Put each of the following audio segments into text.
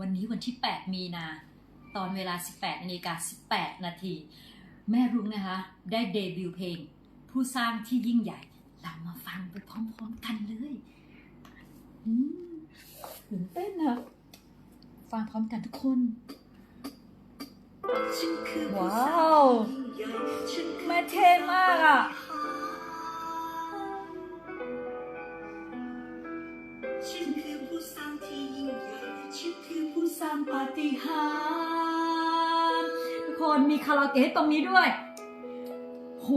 วันนี้วันที่ 8 มีนา ตอนเวลา 18นาฬิกา18 นาที แม่รุ้งนะคะ ได้เดบิวต์เพลง ผู้สร้างที่ยิ่งใหญ่ เรามาฟังไปพร้อมๆกันเลยอืมตื่นเต้นอะฟังพร้อมกันทุกคน ว้าวแม่เท่มากอะฉันคือผู้สร้างที่ยิ่งใหญ่ฉันคือผู้ สร้างปาฏิหาริย์ทุกคนมีคาราโอเกะตรงนี้ด้วย โห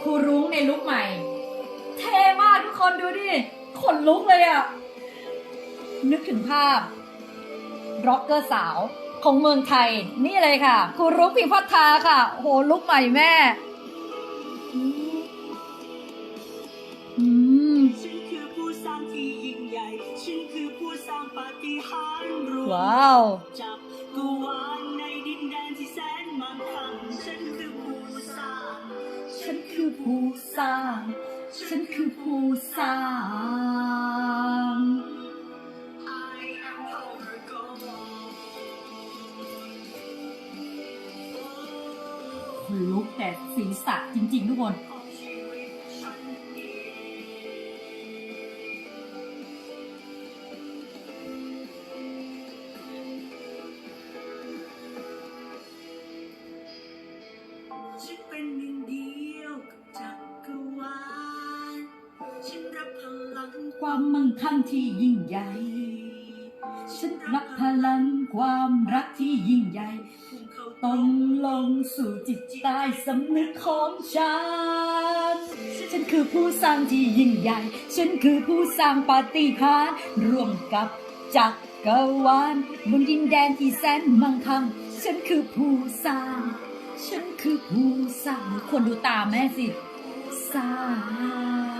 ครูรุ้งในลุคใหม่ เท่มากทุกคนดูดิ ขนลุกเลยอะนึกถึงภาพร็อกเกอร์สาวของเมืองไทย นี่เลยค่ะครูรุ้งพิงพัฒนาค่ะ โหลุคใหม่แม่ วมว้าวจับกวานในดินแดนที่แสนมั่งคั่งฉันคือผู้สร้างฉันคือผู้สร้างฉันคือผู้สร้าง I am power God ขนลุกแต่ศีรษะจริง ๆ ทุกคน ความมั่งคั่งที่ยิ่งใหญ่ ฉันรับพลังความรักที่ยิ่งใหญ่พุ่งเข้าตรงลงสู่จิตใต้สำนึกของฉัน ฉันคือผู้สร้างที่ยิ่งใหญ่ ฉันคือผู้สร้างปาฏิหาริย์ร่วมกับจักรวาลบนดินแดนที่แสนมั่งคั่ง ฉันคือผู้สร้าง ฉันคือผู้สร้างควรดูตาแม่สิ สร้าง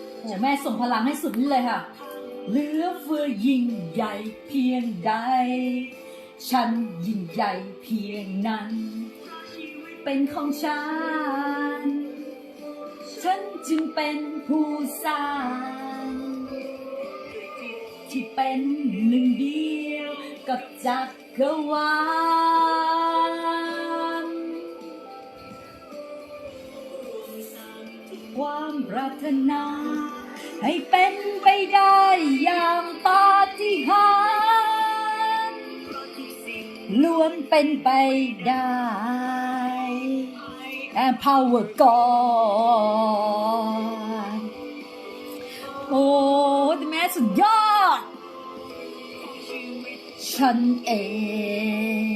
ลมั่งคั่งยิ่งเพื่อยิ่งใหญ่เพียงใดฉันยิ่งใหญ่เพียงนั้นโอ้แม่ส่งพลังให้สุดนี่เลยค่ะ เหลือเฟือยิ่งใหญ่เพียงใด ฉันยิ่งใหญ่เพียงนั้น เป็นของฉัน ฉันจึงเป็นผู้สร้างที่เป็นหนึ่งเดียวกับจักรวาล ปรารถนา ให้เป็นไปได้อย่างปาฏิหาริย์ราะทุกสิ่งล้วนเป็นไปได้ and power God โอ้แต่แม่สุดยอด ฉันเอง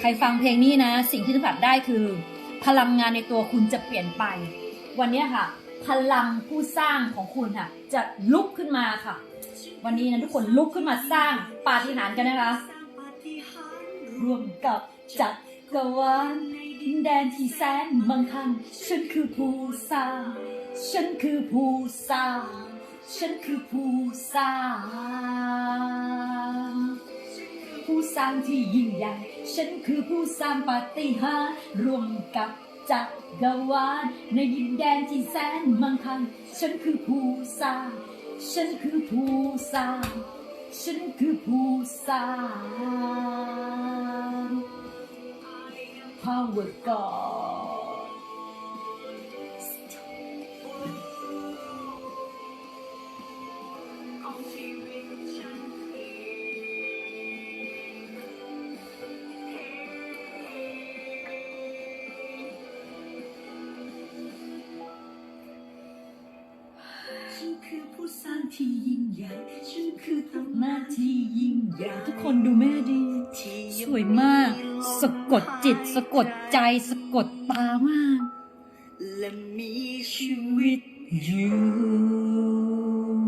ใครฟังเพลงนี้นะ สิ่งที่สัมผัสได้คือ พลังงานในตัวคุณจะเปลี่ยนไป วันนี้ค่ะ พลังผู้สร้างของคุณค่ะ จะลุกขึ้นมาค่ะ วันนี้นะทุกคนลุกขึ้นมาสร้างปาฏิหาริย์กันนะคะ ร่วมกับจักรวาลดินแดนที่แสนมั่งคั่งฉันคือผู้สร้าง ฉันคือผู้สร้าง ฉันคือผู้สร้าง ผู้สร้างที่ยิ่งใหญ่ ฉันคือผู้สร้างปาฏิหาริย์ร่วมกับ จักรวาลในดินแดนที่แสนมั่งคั่งฉันคือผู้สร้างฉันคือผู้สร้างฉันคือผู้สร้าง Power God สร้างที่ยิ่งใหญ่ฉันคือทำหหน้าน้าที่ที่ยิ่งใหญ่ทุกคนดูแม่ดีที่สวยมาก สะกดจิต สะกดใจ สะกดตามาก และมีชีชีวิตวิตอยู่